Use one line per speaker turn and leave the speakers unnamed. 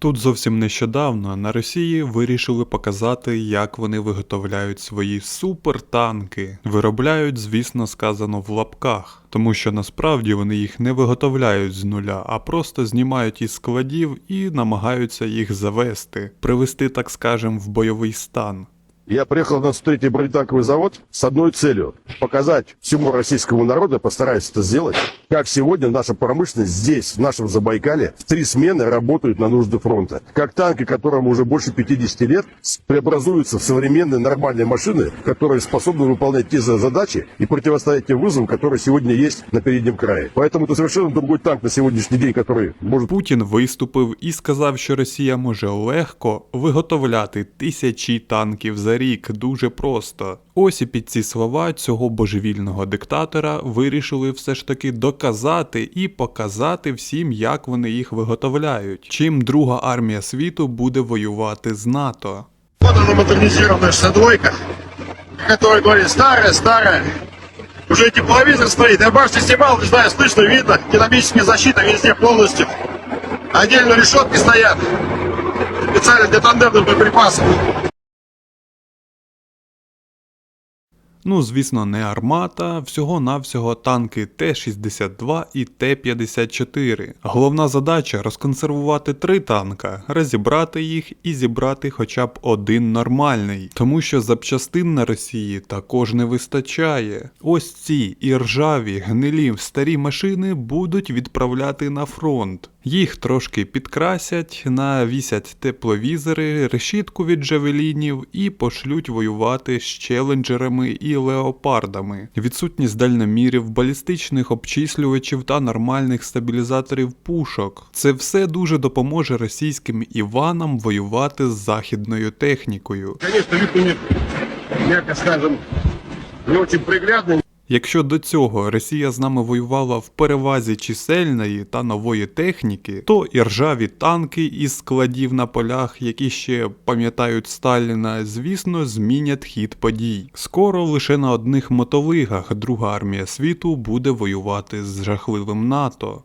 Тут зовсім нещодавно на Росії вирішили показати, як вони виготовляють свої супертанки. Виробляють, звісно, сказано в лапках, тому що насправді вони їх не виготовляють з нуля, а просто знімають із складів і намагаються їх завести, привести, так скажем, в бойовий стан.
Я приехал на 103-й бронетанковый завод с одной целью – показать всему российскому народу, постараюсь это сделать, как сегодня наша промышленность здесь, в нашем Забайкале, в три смены работают на нужды фронта. Как танки, которым уже больше 50 лет, с- преобразуются в современные нормальные машины, которые способны выполнять те за- задачи и противостоять тем вызовам, которые сегодня есть на переднем крае. Поэтому это совершенно другой танк на сегодняшний день, который может
Путін виступив і сказав, що Росія може легко виготовляти тисячі танків за рік дуже просто. Ось і під ці слова цього божевільного диктатора вирішили все ж таки доказати і показати всім, як вони їх виготовляють. Чим друга армія світу буде воювати з НАТО.
Вот она модернизированная 62 которая говорит старая, старая. Уже тепловизор стоит. Я башню снимал, не знаю, слышно, видно. Динамическая защита везде полностью. Отдельно решетки стоят. Специально для тандемных боеприпасов.
Ну, звісно, не армата, всього-навсього танки Т-62 і Т-54. Головна задача розконсервувати три танка, розібрати їх і зібрати хоча б один нормальний, тому що запчастин на Росії також не вистачає. Ось ці і ржаві, гнилі старі машини будуть відправляти на фронт. Їх трошки підкрасять, навісять тепловізори, решітку від джавелінів і пошлють воювати з челенджерами і леопардами. Відсутність дальномірів, балістичних обчислювачів та нормальних стабілізаторів пушок. Це все дуже допоможе російським Іванам воювати з західною технікою.
Конечно, вид у них, мягко скажем, не очень приглядный.
Якщо до цього Росія з нами воювала в перевазі чисельної та нової техніки, то і ржаві танки із складів на полях, які ще пам'ятають Сталіна, звісно, змінять хід подій. Скоро лише на одних мотовигах друга армія світу буде воювати з жахливим НАТО.